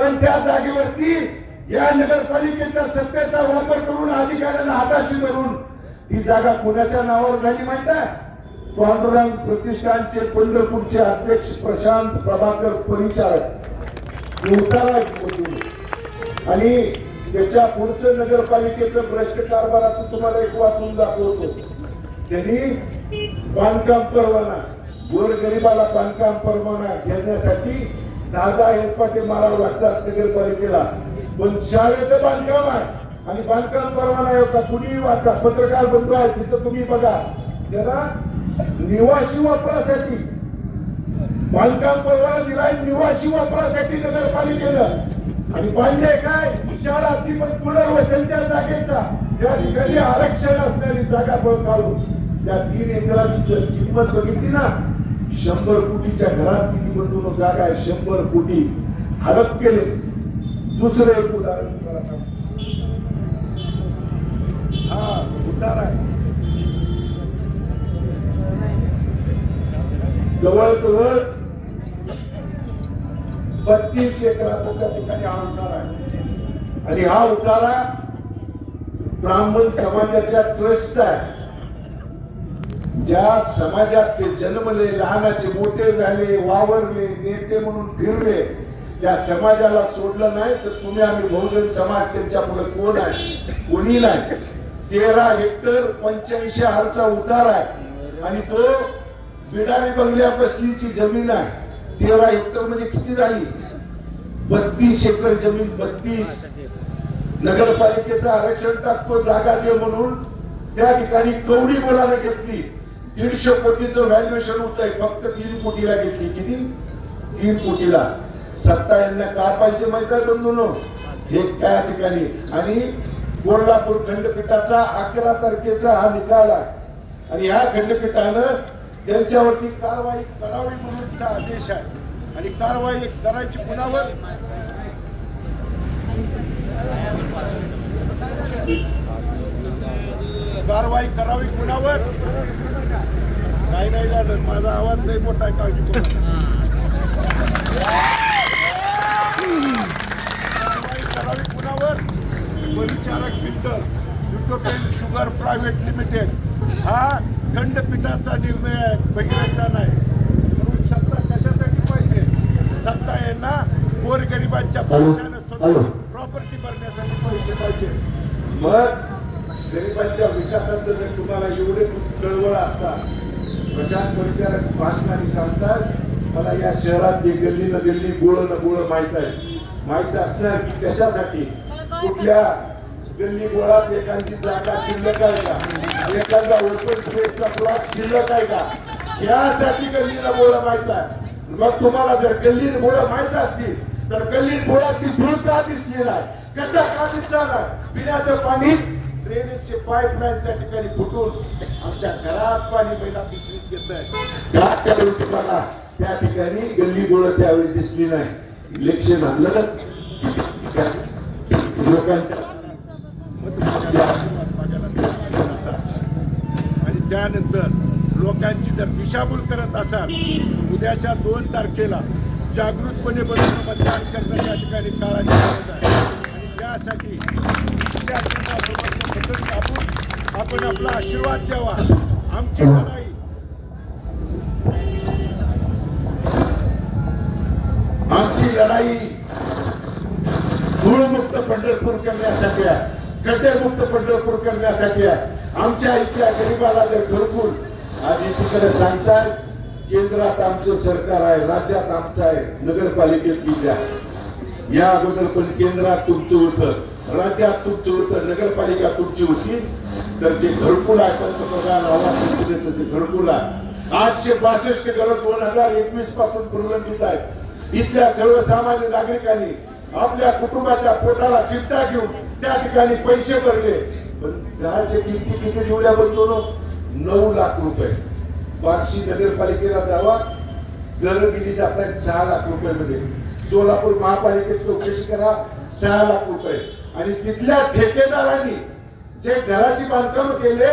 पण त्या जागेवरती या नगरपालिकेचा सत्तेचा वापर करून अधिकाऱ्यांना हाताशी धरून ती जागा कोणाच्या नावावर झाली माहीत आहे? पांडुरंग प्रतिष्ठानचे पंढरपूरचे अध्यक्ष प्रशांत प्रभाकर परिचारक. उतारा आणि त्याच्या पुढचं नगरपालिकेचं भ्रष्ट कारभाराचं तुम्हाला एक वाचून दाखवतो. त्यांनी बांधकाम परवाना गोरगरिबाला बांधकाम परवाना घेण्यासाठी दादा हेरपाटे मारावं लागतात नगरपालिकेला पण शाळेचं बांधकाम आहे. आणि बांधकाम परवाना होता कुणीही वाचा. पत्रकार बंधू आहे तिथं तुम्ही बघा. त्याला निवासी वापरासाठी बांधकाम परवाना दिलाय निवासी वापरासाठी नगरपालिकेनं. आणि बांधले काय? शाळा ती पण पुनर्वसनच्या जागेचा. त्या ठिकाणी आरक्षण असणारी जागा बळ काढून त्या तीन एकराची जर किंमत बघितली ना शंभर कोटीच्या घरातली ती जागा आहे? शंभर कोटी. हडप केले. दुसरं एक उदाहरण तुम्हाला सांगतो. हा उतार आहे. जवळजवळ बत्तीस एकराचा त्या ठिकाणी हा उतारा आहे. आणि हा उतारा ब्राह्मण समाजाच्या ट्रस्ट आहे. ज्या समाजात ते जन्मले लहानाचे मोठे झाले वावरले नेते म्हणून फिरले त्या समाजाला सोडलं नाही तर तुम्ही आम्ही बहुजन समाज त्यांच्या पुढे कोण आहे? कोणी नाही. तेरा हेक्टर पंच्याऐंशी हारचा उतार आहे. आणि तो बिडारी बंगल्यापाशीची जमीन आहे. तेरा हेक्टर म्हणजे किती झाली? बत्तीस एकर जमीन बत्तीस. नगरपालिकेचं आरक्षण टाकतो जागा दे म्हणून. त्या ठिकाणी कवडी बोलायला घेतली. दीडशे कोटीचं व्हॅल्युएशन होत आहे फक्त तीन कोटीला घेतली. किती? तीन कोटीला. सत्ता यांना का पाहिजे माहिती आहे बंधून? हे त्या ठिकाणी. आणि कोल्हापूर खंडपीठाचा अकरा तारखेचा हा निकाल आहे. आणि ह्या खंडपीठानं त्यांच्यावरती कारवाई करावी म्हणूनचा आदेश आहे. आणि कारवाई करायची कुणावर? कारवाई करावी कुणावर? काही नाही झालं माझा आवाज नाही मोठा आहे काळजी. कारवाई करावी कुणावर? Paricharak builder Utopian sugar private limited. हा खंडपीठाचा निर्णय आहे नाही. म्हणून सत्ता कशासाठी पाहिजे? सत्ता आहे ना गोरगरिबांच्या पैशानं स्वतःची प्रॉपर्टी भरण्यासाठी पैसे पाहिजे. मग गरिबांच्या विकासाचं जर तुम्हाला एवढे कळवळ असतात प्रशांत परिचारक महात्मानी सांगतात मला या शहरात जे गल्ली न गल्ली गोळ न गोळ माहीत आहे. माहीत असणार की कशासाठी? कुठल्या गल्ली गोळात एखादी जागा शिल्लक आहे का? एखादा ओपन स्पेसचा प्लॉट शिल्लक आहे का? यासाठी गल्लीला गोळ माहीत आहे. मग तुम्हाला जर गल्ली गोळ माहीत असतील तर गल्ली गोळाची धूळ का दिसली नाही? गड्डा का दिसला नाही पिण्याचं पाणी ड्रेनेजचे पाईपलाईन त्या ठिकाणी फुटून आमच्या घरात पाणी महिला पिशवीत घेत आहे. त्यावेळी तुम्हाला त्या ठिकाणी गल्ली गोळ त्यावेळी दिसली नाही. इलेक्शन आणलं लोकांच्या आणि त्यानंतर लोकांची जर दिशाभूल करत असाल उद्याच्या दोन तारखेला जागृतपणे बनवून मतदान करणं या ठिकाणी काळाची गरज आहे. आणि त्यासाठी बटन दाबून आपण आपला आशीर्वाद द्यावा. आमची लढाई. आमची लढाई धूळमुक्त पंढरपूर करण्यासाठी आहे. गड्डेमुक्त पंढरपूर करण्यासाठी आहे. आमच्या इथल्या गरिबाला जर घरकुल आज एकीकडे सांगतात केंद्रात आमचं सरकार आहे राज्यात आमचं आहे नगरपालिकेत या अगोदर पण केंद्रात तुमचं होतं. राज्यात तुमचं होतं नगरपालिका तुमची होती. तर जे घरकुल आहे पंतप्रधान आवास योजनेचं जे घरकुल आहे आठशे बासष्ट घरं दोन हजार एकवीसपासून प्रलंबित आहेत. इथल्या सर्वसामान्य नागरिकांनी आपल्या कुटुंबाच्या पोटाला चिंता घेऊन त्या ठिकाणी पैसे भरले. पण घराचे किमती किती जेवढ्या बनतो नऊ लाख रुपये. बार्शी नगरपालिकेला जावा घरं दिली जात आहेत सहा लाख रुपयामध्ये. सोलापूर महापालिकेत चौकशी करा सहा लाख रुपये. आणि तिथल्या ठेकेदारांनी जे घराची बांधकाम केले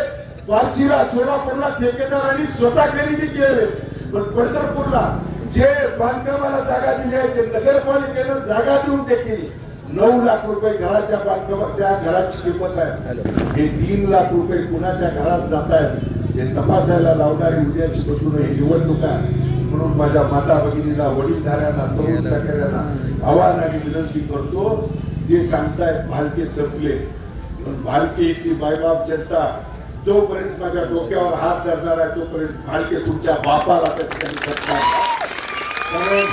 बार्शीला सोलापूरला ठेकेदारांनी स्वतः खरेदी केले. पण पंढरपूरला जे बांधकामाला जागा दिली आहे ते नगरपालिकेनं जागा देऊन देखील नऊ लाख रुपये घराच्या बांधकामात त्या घराची किंमत आहे. हे तीन लाख रुपये कुणाच्या घरात जात आहेत हे तपासायला लावणारी उद्याची बसून ही निवडणूक आहे. म्हणून माझ्या माता भगिनीला वडीलधाऱ्यांना तरुण सगळ्यांना आव्हान आणि विनंती करतो जे सांगतायत भालके संपले. पण भालके इथली बायबाप जनता जोपर्यंत माझ्या डोक्यावर हात धरणार आहे तोपर्यंत भालके तुमच्या बापाला त्या ठिकाणी करणार कारण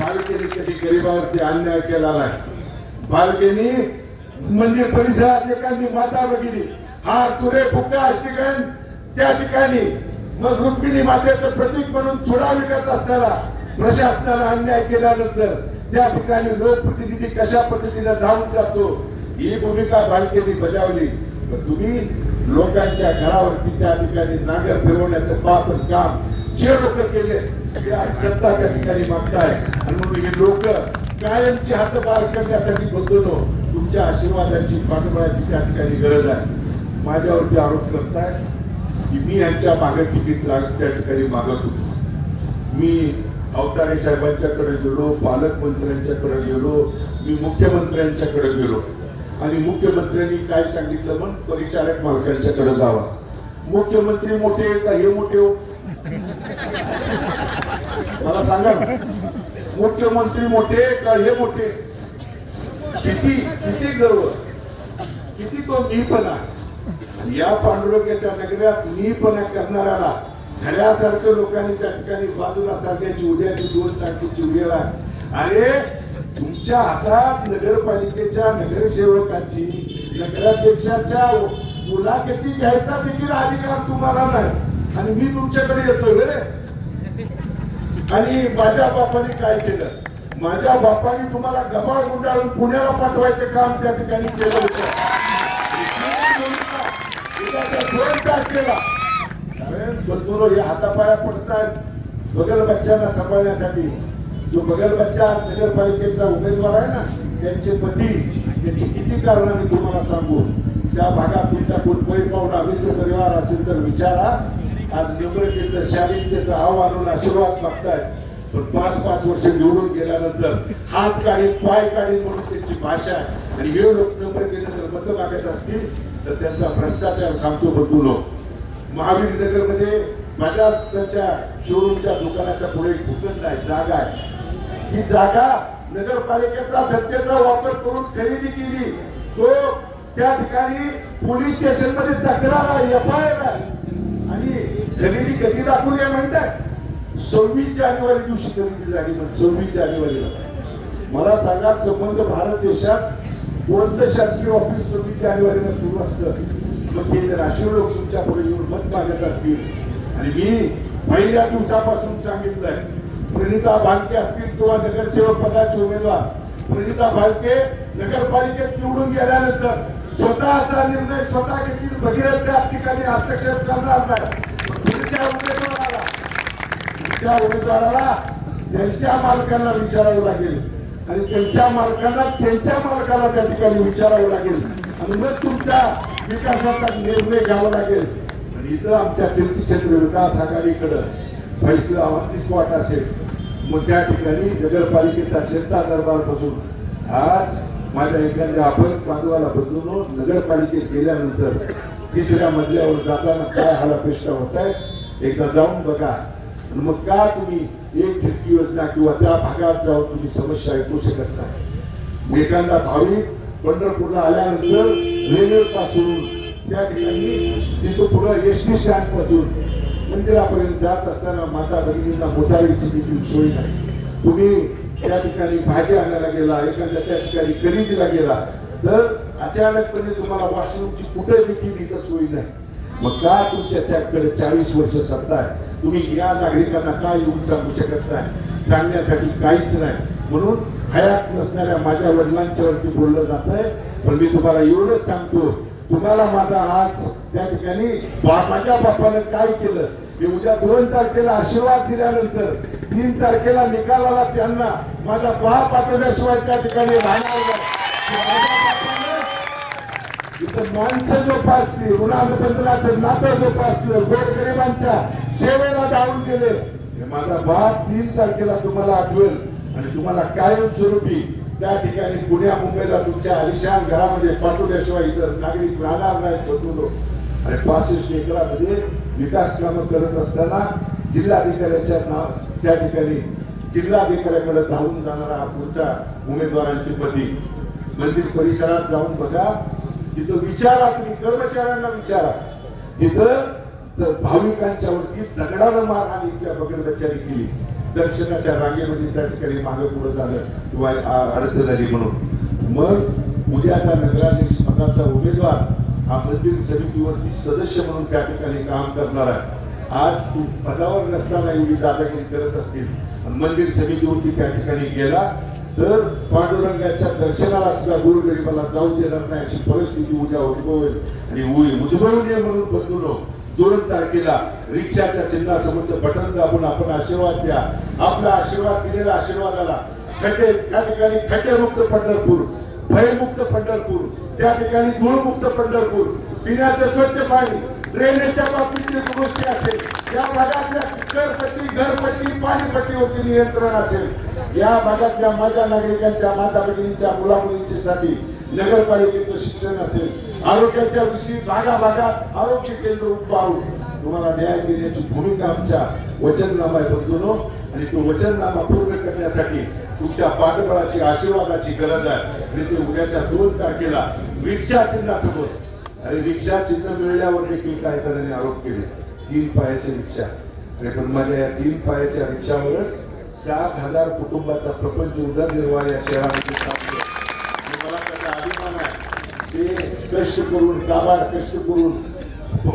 भालकेने कधी गरिबावरती अन्याय केला नाही. बालकेनी मंदिर म्हणजे परिसरात एखादी माता बघितली हार तुरे फुका असतील त्या ठिकाणी मग रुक्मिणी मातेचं प्रतीक म्हणून चुडा विकत असताना प्रशासनाला अन्याय केल्यानंतर त्या ठिकाणी लोकप्रतिनिधी कशा पद्धतीने धावून जातो ही भूमिका बालकेनी बजावली. तर तुम्ही लोकांच्या घरावरती त्या ठिकाणी नागर फिरवण्याचं पाप काम जे लोक केले ते आज सत्ता त्या ठिकाणी मागताय. आणि म्हणून हे लोक कायमची हात पार करण्यासाठी बदललो तुमच्या आशीर्वादाची पाठबळाची त्या ठिकाणी गरज आहे. माझ्यावरती आरोप करताय की मी यांच्या मागे तिकीट लागत त्या ठिकाणी मागत होतो. मी अवतारे साहेबांच्याकडे गेलो पालकमंत्र्यांच्याकडे गेलो मी मुख्यमंत्र्यांच्याकडे गेलो. आणि मुख्यमंत्र्यांनी काय सांगितलं मग परिचारक मालकांच्याकडे जावा. मुख्यमंत्री मोठे का हे मोठे हो? मला सांगा ना. मुख्यमंत्री मोठे का हे मोठे? किती किती गर्व? किती तो मीपणा? या पांडुरंगाच्या नगरात मीपणा करणाऱ्याला घड्यासारख्या लोकांनी त्या ठिकाणी बाजूला सारण्याची उड्याची दोन टाकीची वेळ आहे. अरे तुमच्या हातात नगरपालिकेच्या नगरसेवकाची नगराध्यक्षाच्या मुलाखती घ्यायचा देखील अधिकार तुम्हाला नाही. आणि मी तुमच्याकडे येतोय रे आणि माझ्या बापाने काय केलं? माझ्या बापाने तुम्हाला गबाळ गुंडाळून पुण्याला पाठवायचं काम त्या ठिकाणी केलं होतं. केला दोन तारखेला कारण बंधुरो हे हातापाया पडतात. बगल बच्चांना सांभाळण्यासाठी. जो बगल बच्चा नगरपालिकेचा उमेदवार आहे ना त्यांचे पती त्यांची किती कारणं मी तुम्हाला सांगू. त्या भागात तुमचा कोण पाहुणा मित्र परिवार असेल तर विचारा. आज निवडणुकीचं शालीनतेचं आव्हान आशीर्वाद मागतायत. पण पाच पाच वर्ष निवडून गेल्यानंतर हात काढीन पाय काढीन म्हणून त्यांची भाषा आहे. आणि हे लोक नंबर केल्यानंतर मत मागत असतील तर त्यांचा भ्रष्टाचार सांगतो बदलू महावीर नगरमध्ये माझ्या त्यांच्या शोरूमच्या दुकानाच्या पुढे भूखंड आहे जागा आहे. ही जागा नगरपालिकेचा सत्तेचा वापर करून खरेदी केली. तो त्या ठिकाणी पोलीस स्टेशनमध्ये तक्रार आहे एफ आय आर आहे. आणि खरेदी कधी दाखवली आहे माहीत आहे? सव्वीस जानेवारी दिवशी खरेदी झाली सव्वीस जानेवारीला. मला सांगा संबंध भारत देशात कोणतं शासकीय ऑफिस सव्वीस जानेवारीला सुरू असतं? मग ते जर असे लोक तुमच्यापुढे येऊन मत मागत असतील आणि मी पहिल्या दिवसापासून सांगितलंय प्रणिता भालके असतील किंवा नगरसेवक पदाचे उमेदवार प्रणिता भालके नगरपालिकेत निवडून गेल्यानंतर स्वतःचा निर्णय स्वतः घेतील भगीरथ त्या ठिकाणी हस्तक्षेप करणार नाही. पुढच्या उमेदवाराला तुमच्या उमेदवाराला त्यांच्या मालकांना विचारावं लागेल. आणि त्यांच्या मालकांना त्यांच्या मालकाला त्या ठिकाणी विचारावं लागेल. आणि मग तुमच्या विकासाचा निर्णय घ्यावा लागेल? आणि इथं आमच्या तीर्थक्षेत्र विकास आघाडीकडं फैसला अवधी स्पॉट असेल. मग त्या ठिकाणी नगरपालिकेचा जनता दरबार बसून आज माझ्या एखाद्या आपण बांधवाला बदलून नगरपालिकेत गेल्यानंतर तिसऱ्या मजल्यावर जाताना काय हालापेष्टा होत आहे एकदा जाऊन बघा. आणि मग का तुम्ही एक खिडकी योजना किंवा त्या भागात जाऊन तुम्ही समस्या ऐकू शकत नाही? एखादा भाविक पंढरपूरला आल्यानंतर रेल्वे पासून त्या ठिकाणी तिथं पुढं एस टी स्टँडपासून मंदिरापर्यंत जात असताना माता भगिनींना मोटारीची देखील सोय नाही. तुम्ही त्या ठिकाणी भाजी आणायला गेला एखाद्या त्या ठिकाणी खरेदीला गेला तर अचानकपणे तुम्हाला वॉशरूमची कुठे देखील इथं सोय नाही. मग का तुमच्या त्याकडे चाळीस वर्ष सत्ता आहे? तुम्ही या नागरिकांना काय येऊन सांगू शकत नाही? सांगण्यासाठी काहीच नाही. म्हणून हयात नसणाऱ्या माझ्या वडिलांच्या वरती बोललं जात आहे. पण मी तुम्हाला एवढंच सांगतो तुम्हाला माझा आज त्या ठिकाणी माझ्या बापानं काय केलं? मी उद्या दोन तारखेला आशीर्वाद दिल्यानंतर तीन तारखेला निकालाला त्यांना माझा बाप पाठवल्याशिवाय त्या ठिकाणी राहणार इथं माणसं जोपासली ऋणानुबंधनाचं नातं जोपासलं गोरगरिबांच्या सेवेला धावून गेले. माझा बाप तीन तारखेला तुम्हाला आठवेल. आणि तुम्हाला कायमस्वरूपी त्या ठिकाणी पुण्या मुंबईला तुमच्या आलिशान घरामध्ये पाठवल्याशिवाय इतर नागरिक राहणार नाहीत बंधूनो आणि पासष्ट एकरामध्ये विकास कामं करत असताना जिल्हाधिकाऱ्याच्या नाव त्या ठिकाणी जिल्हाधिकाऱ्याकडे धावून जाणारा पुढचा उमेदवारांची पती मंदिर परिसरात जाऊन बघा. तिथं विचारा तुम्ही कर्मचाऱ्यांना विचारा. तिथं भाविकांच्या वरती दगडानं मारहाण इतक्या बगरबच्चारी केली. दर्शनाच्या रांगेमध्ये त्या ठिकाणी मागे पुढे झालं. किंवा अडचण आली म्हणून. मग उद्याचा नगराध्यक्ष पदाचा उमेदवार हा मंदिर समितीवरती सदस्य म्हणून त्या ठिकाणी काम करणार आहे. आज तू पदावर नसताना एवढी दादागिरी करत असतील मंदिर समितीवरती त्या ठिकाणी गेला तर पांडुरंगाच्या दर्शनाला सुद्धा गोरगरिबाला जाऊ देणार नाही अशी परिस्थिती उद्या उद्भवेल आणि उ- उद्भवू नये म्हणून बदलून दोन तारखेला रिक्षाच्या चिन्हासमोरचं बटन दाबून आपण आशीर्वाद द्या. आपला आशीर्वाद दिलेला आशीर्वादाला खड्डे त्या ठिकाणी खड्डेमुक्त पंढरपूर भयमुक्त पंढरपूर त्या ठिकाणी धूळमुक्त पंढरपूर पिण्याचं स्वच्छ पाणी ड्रेनेजच्या बाबतीत जी असेल या भागातल्या घरपट्टी घरपट्टी पाणीपट्टीवरती नियंत्रण असेल. या भागातल्या माझ्या नागरिकांच्या माता भगिनींच्या मुला मुलींच्यासाठी नगरपालिकेचं शिक्षण असेल आरोग्याच्या विषयी भागाभागात आरोग्य केंद्र उभारून तुम्हाला न्याय देण्याची भूमिका आमच्या वचननामा बदलून आणि तो वचननामा पूर्ण करण्यासाठी तुमच्या पाठबळाची आशीर्वादाची गरज आहे. आणि ते उद्याच्या दोन तारखेला रिक्षा चिन्हासोबत अरे रिक्षा चिन्ह मिळण्यावर देखील काही जणांनी आरोप केले. तीन पायाची रिक्षा अरे पण माझ्या या तीन पायाच्या रिक्षावरच सात हजार कुटुंबाचा प्रपंच उदरनिर्वाह या शहरामध्ये साधतो आणि मला त्याचा अभिमान आहे ते कष्ट करून काबाड कष्ट करून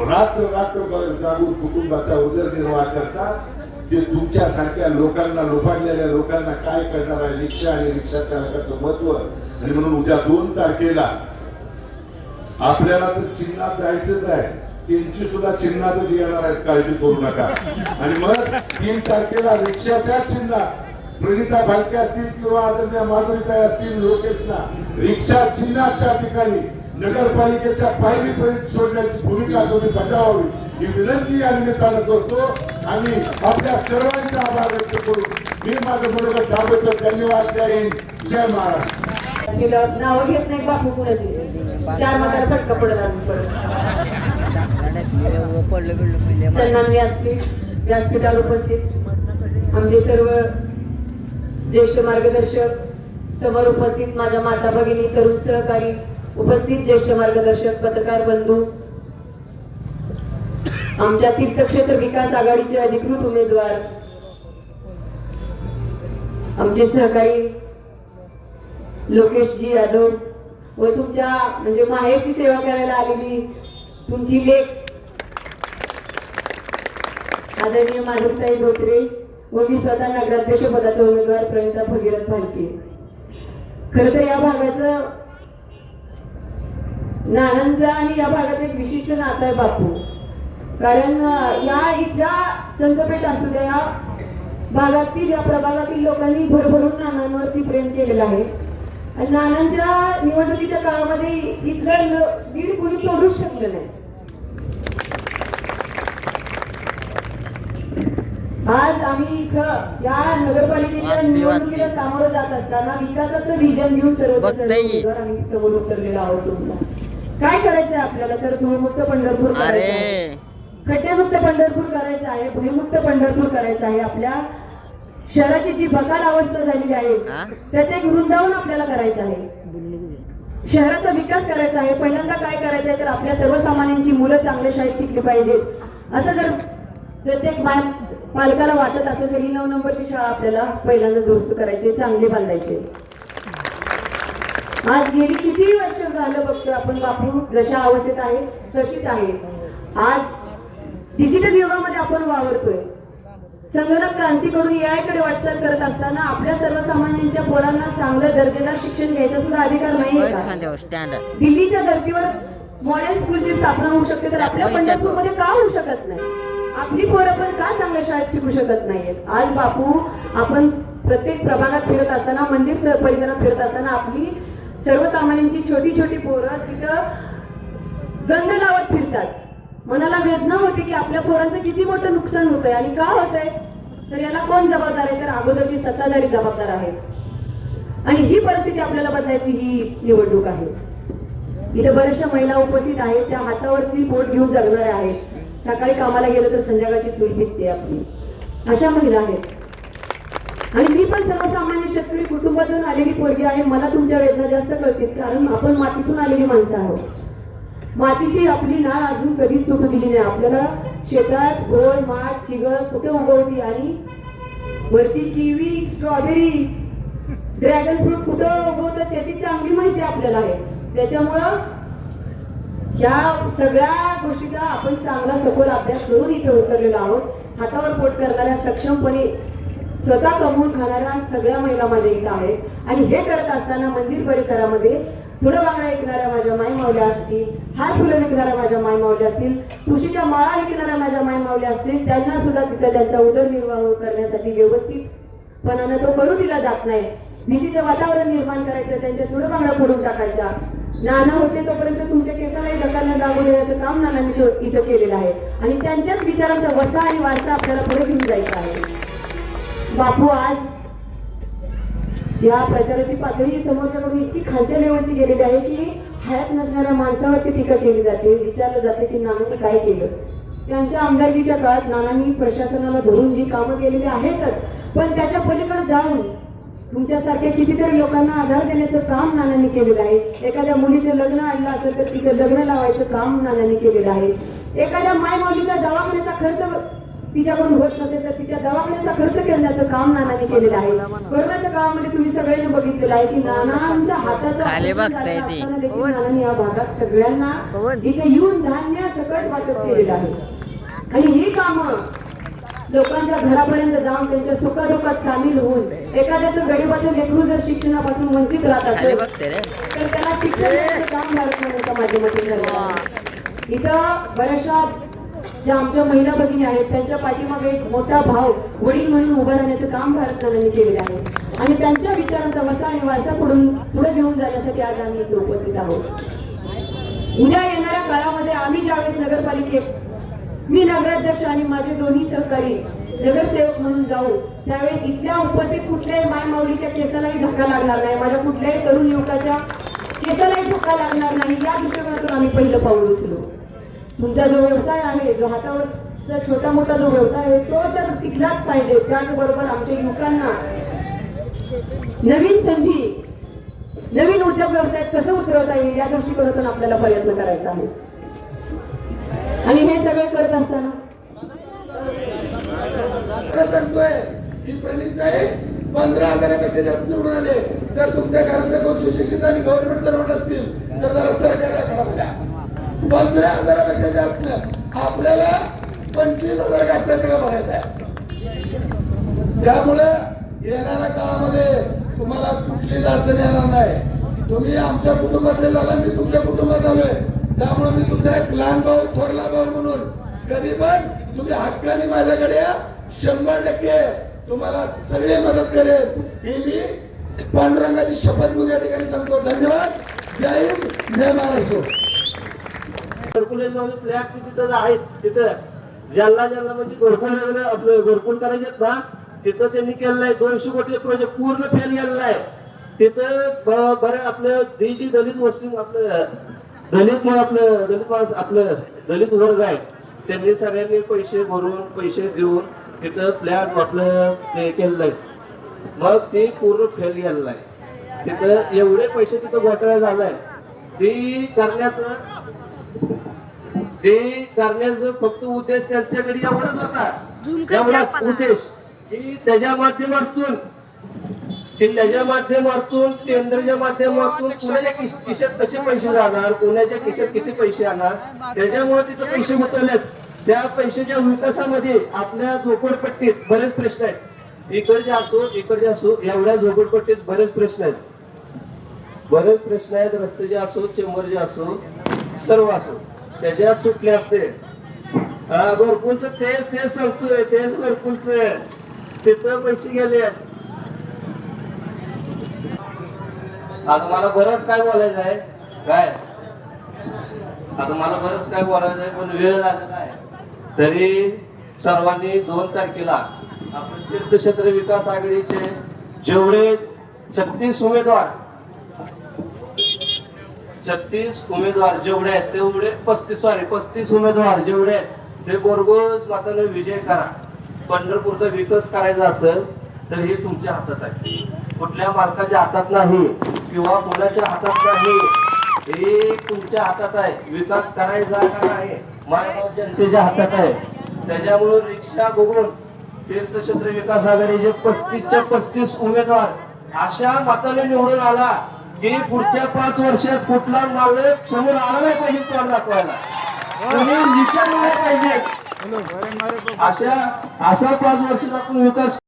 रात्र रात्र जागून कुटुंबाचा उदरनिर्वाह करतात ते तुमच्यासारख्या लोकांना लोभाडलेल्या लोकांना काय करणार आहे रिक्षा आणि रिक्षा चालकाचं महत्त्व? आणि म्हणून उद्या दोन तारखेला आपल्याला तर चिन्हात जायचंच आहे. त्यांची सुद्धा चिन्हातच येणार आहेत काळजी करू नका. आणि मग तीन तारखेला रिक्षाच्या चिन्हात प्रणिता भालके असतील किंवा आदरणीय माधुरीताई असतील लोकेशना रिक्षा चिन्हात त्या ठिकाणी नगरपालिकेच्या पायरीपर्यंत सोडण्याची भूमिका तुम्ही बजावावी ही विनंती या निमित्तानं करतो आणि आपल्या सर्वांचा आभार व्यक्त करून मी माझं मनोगत दाबतो. धन्यवाद. जय हिंद. जय महाराष्ट्र. नावं घेत नाही बापू कुणाची चार मातार फटका पडलं व्यासपीठ व्यासपीठावर उपस्थित. आमचे सर्व ज्येष्ठ मार्गदर्शक समोर उपस्थित माझ्या माता भगिनी तरुण सहकारी उपस्थित ज्येष्ठ मार्गदर्शक पत्रकार बंधू आमच्या तीर्थक्षेत्र विकास आघाडीचे अधिकृत उमेदवार आमचे सहकारी लोकेशजी यादव व तुमच्या म्हणजे माहेरची सेवा करायला आलेली तुमची लेख. आदरणीय माधुरताई धोत्रे. व मी स्वतः नगराध्यक्ष पदाचा उमेदवार प्रणिता भगीरथ भालके. खर तर या भागाचं नानांचा आणि या भागाचं एक विशिष्ट नातं आहे बापू. कारण या इथल्या संतपेठ असू द्या या भागातील या प्रभागातील लोकांनी भरभरून नानांवरती प्रेम केलेलं आहे. आणि नानांच्या निवडणुकीच्या काळामध्ये इथलं दीड कुणी तोडूच शकलं नाही. आज आम्ही इथं या नगरपालिकेच्या निवडणुकीला. सामोरं जात असताना विकासाचं विजन घेऊन सर्व आम्ही समोर उतरलेलो आहोत तुमच्या. काय करायचंय आपल्याला? तर धूळमुक्त पंढरपूर करायचं आहे. अरे खड्डेमुक्त पंढरपूर करायचं आहे. भयमुक्त पंढरपूर करायचं आहे. आपल्या शहराची जी बकाल अवस्था झालेली आहे? त्याचं एक वृंदावन आपल्याला करायचं आहे. शहराचा विकास करायचा आहे. पहिल्यांदा काय करायचं आहे? तर आपल्या सर्वसामान्यांची मुलं चांगल्या शाळेत शिकली पाहिजेत. असं जर प्रत्येक पालकाला वाटत असेल तर नऊ नंबरची शाळा आपल्याला पहिल्यांदा दुरुस्त करायची चांगली बांधायची. आज गेली किती वर्ष झालं बघतोय आपण बापू जशा अवस्थेत आहे तशीच आहे. आज डिजिटल युगामध्ये आपण वावरतोय. संगणक क्रांती करून AI कडे वाटचाल करत असताना आपल्या सर्वसामान्यांच्या पोरांना चांगलं दर्जेदार शिक्षण घ्यायचा सुद्धा अधिकार नाही दिल्लीच्या धर्तीवर मॉडेल स्कूलची स्थापना होऊ शकते तर आपल्या पंढरपूरमध्ये का होऊ शकत नाही? आपली पोरं पण का चांगल्या शाळेत शिकू शकत नाहीयेत? आज बापू आपण प्रत्येक प्रभागात फिरत असताना मंदिर परिसरात फिरत असताना आपली सर्वसामान्यांची छोटी छोटी पोरं तिथं गंध लावत फिरतात. मनाला वेदना होते की आपल्या पोरांचं किती मोठं नुकसान होतंय आणि का होतंय? तर याला कोण जबाबदार आहे? तर अगोदरची सत्ताधारी जबाबदार आहे. आणि ही परिस्थिती आपल्याला बदलायची ही निवडणूक आहे. इथे बऱ्याचशा महिला उपस्थित आहेत त्या हातावरती बोट घेऊन जगणाऱ्या आहेत. सकाळी कामाला गेलं तर संध्याकाळची चूल पिकते आपली अशा महिला आहेत. आणि मी पण सर्वसामान्य शेतकरी कुटुंबातून आलेली पोरगी आहे. मला तुमच्या वेदना जास्त कळतील कारण आपण मातीतून आलेली माणसं आहोत. मातीशी आपली नाळ अजून कधीच तुटू दिली नाही. आपल्याला शेतात गोळ माठ चिगळ कुठे उगवती आणि वरती किवी स्ट्रॉबेरी ड्रॅगन फ्रूट कुठं उगवतं त्याची चांगली माहिती आपल्याला आहे. त्याच्यामुळं या सगळ्या गोष्टीचा आपण चांगला सखोल अभ्यास करून इथे उतरलेलो आहोत. हातावर पोट करणाऱ्या सक्षमपणे स्वतः कमवून खाणाऱ्या सगळ्या महिला माझ्या इथं आहेत. आणि हे करत असताना मंदिर परिसरामध्ये थोडं बांगड्या ऐकणाऱ्या माझ्या मायमावल्या असतील हात फुलं विकणाऱ्या माझ्या माय मावल्या असतील तुळशीच्या माळा विकणाऱ्या माझ्या माय मावल्या असतील त्यांना सुद्धा तिथं त्यांचा उदरनिर्वाह करण्यासाठी व्यवस्थितपणानं तो करू दिला जात नाही. भीतीचं वातावरण निर्माण करायचं त्यांच्या थोडं बांगड्या फोडून टाकायच्या. नाना होते तोपर्यंत तुमच्या केसालाही दकांना लागू देण्याचं काम नानांनी तो इथं केलेलं आहे. आणि त्यांच्याच विचारांचा वसा आणि वारसा आपल्याला पुढे घेऊन जायचा आहे. बापू आज या प्रचाराची पातळी समोरच्याकडून इतकी खालच्या लेवलची गेलेली आहे की हयात नसणाऱ्या माणसावरती टीका केली जाते. विचारलं जाते की नानांनी काय केलं? त्यांच्या आमदारकीच्या काळात नानांनी प्रशासनाला धरून जी कामं केलेली आहेतच पण त्याच्या पलीकडे जाऊन तुमच्यासारख्या कितीतरी लोकांना आधार देण्याचं काम नानांनी केलेलं आहे. एखाद्या मुलीचं लग्न आणलं असेल तर तिचं लग्न लावायचं काम नानांनी केलेलं आहे. एखाद्या माय माऊलीचा दवाखान्याचा खर्च तिच्याकडून होत नसेल तर तिच्या दवाखान्याचा खर्च करण्याचं काम नानांनी केलेलं आहे. कोरोनाच्या काळामध्ये तुम्ही सगळ्यांनी बघितलेलं आहे की नानांच्या हाताचा नानांनी या भागात सगळ्यांना. इथे येऊन धान्य सकट वाटप केलेलं आहे. आणि ही कामं लोकांच्या घरापर्यंत जाऊन त्यांच्या सुखादुखात सामील होऊन एखाद्याचं गरीबाचं लेकरू जर शिक्षणापासून वंचित राहत असेल तर त्याला शिक्षण काम भारत माध्यमातून इथं बऱ्याचशा ज्या आमच्या महिला भगिनी आहेत त्यांच्या पाठीमागे एक मोठा भाव वडील म्हणून उभं राहण्याचं काम भारत मातांनी केलेलं आहे. आणि त्यांच्या विचारांचा वसा आणि वारसा पुढून पुढे घेऊन जाण्यासाठी आज आम्ही इथे उपस्थित आहोत. उद्या येणाऱ्या काळामध्ये आम्ही ज्यावेळेस नगरपालिकेत मी नगराध्यक्ष आणि माझे दोन्ही सहकारी नगरसेवक म्हणून जाऊ. त्यावेळेस इथल्या उपस्थित कुठल्याही माय माऊलीच्या केसालाही धक्का लागणार नाही. माझ्या कुठल्याही तरुण युवकाच्या केसालाही धक्का लागणार नाही. या दृष्टिकोनातून आम्ही पहिलं पाऊल उचलू. तुमचा जो व्यवसाय आहे जो हातावरचा छोटा मोठा जो व्यवसाय आहे तो तर टिकलाच पाहिजे. त्याचबरोबर आमच्या युवकांना नवीन संधी नवीन उद्योग व्यवसायात कसं उतरवता येईल या दृष्टिकोनातून आपल्याला प्रयत्न करायचा आहे. आणि हे सगळं करत असताना. सांगतोय की प्रणित नाही पंधरा हजारापेक्षा जास्त निवडून आले. तर तुमच्या घरातले कोण सुशिक्षित आणि गव्हर्नमेंट सर्वंट असतील तर जरा सरकारला पंधरा हजारापेक्षा जास्त. आपल्याला पंचवीस हजार काढता येतं का बघायचं आहे? त्यामुळे येणाऱ्या काळामध्ये तुम्हाला कुठलीच अडचण येणार नाही. तुम्ही आमच्या कुटुंबातले झाला मी तुमच्या कुटुंबात आलोय. त्यामुळे मी तुमचा एक लहान भाऊ थोरला भाऊ म्हणून कधी पण तुम्ही हक्काने माझ्याकडे या. शंभर टक्के तुम्हाला सगळे मदत करेल हे मी पांडुरंगाची शपथ घेऊन या ठिकाणी सांगतो. धन्यवाद. जय हिंद. जय महाराष्ट्र. घरकुल फ्लॅट तिथं आहेत तिथं. ज्याला ज्याला म्हणजे घरकुल वगैरे आपलं घरकुल करायचे आहेत ना तिथं त्यांनी केलेलं आहे. दोनशे कोटी प्रोजेक्ट पूर्ण फेल गेलेला आहे. तिथं बरं आपलं जे जी दलित मुस्लिम आपलं दलित मग आपलं दलित माणूस आपलं दलित वर्ग आहे त्यांनी सगळ्यांनी पैसे भरून पैसे देऊन तिथं फ्लॅट आपलं हे केलेलं आहे. मग ते पूर्ण फेल गेलेलं आहे तिथं एवढे पैसे तिथं घोटाळा झालाय. ते करण्याचं ते करण्याचं फक्त उद्देश त्यांच्याकडे एवढाच होता. एवढाच उद्देश की त्याच्या माध्यमातून त्याच्या माध्यमातून केंद्राच्या माध्यमातून कुणाच्या किश- खिशात कसे पैसे जाणार कोणाच्या खिशात किती पैसे येणार त्याच्यामुळे तिथं पैसे गुंतवलेत. त्या पैशाच्या विकासामध्ये आपल्या झोपडपट्टीत बरेच प्रश्न आहेत. इकडचे असो इकडचे असो एवढ्या झोपडपट्टीत बरेच प्रश्न आहेत. बरेच प्रश्न आहेत रस्त्याचे असो चेंबरचे असो सर्व असो. त्याच्यात सुटले असते. घरकुलच तेच तेच सांगतोय तेच घरकुलच तिथं पैसे गेले आता मला बरंच काय बोलायचं आहे. काय? आता मला बरंच काय बोलायचं आहे पण वेळ झालेला आहे. तरी सर्वांनी दोन तारखेला आपण तीर्थक्षेत्र विकास आघाडीचे जेवढे छत्तीस उमेदवार छत्तीस उमेदवार जेवढे आहेत तेवढे पस्तीस सॉरी पस्तीस उमेदवार जेवढे आहेत ते बोरगोस माताने विजय करा. पंढरपूरचा विकास करायचा असेल तर हे तुमच्या हातात आहे. कुठल्या मालकाच्या हातात नाही. किंवा कोणाच्या हातात नाही हे तुमच्या हातात आहे. विकास करायचा का नाही? मानव जनतेच्या हातात आहे. त्याच्यामुळे रिक्षा बघून तीर्थक्षेत्र विकास आघाडीचे पस्तीसच्या पस्तीस उमेदवार अशा मताने निवडून आला की पुढच्या पाच वर्षात कुठला मालक समोर आला नाही पाहिजे तुम्हाला दाखवायला. कोणी विचारलं नाही पाहिजे. अशा असा पाच वर्षात आपण विकास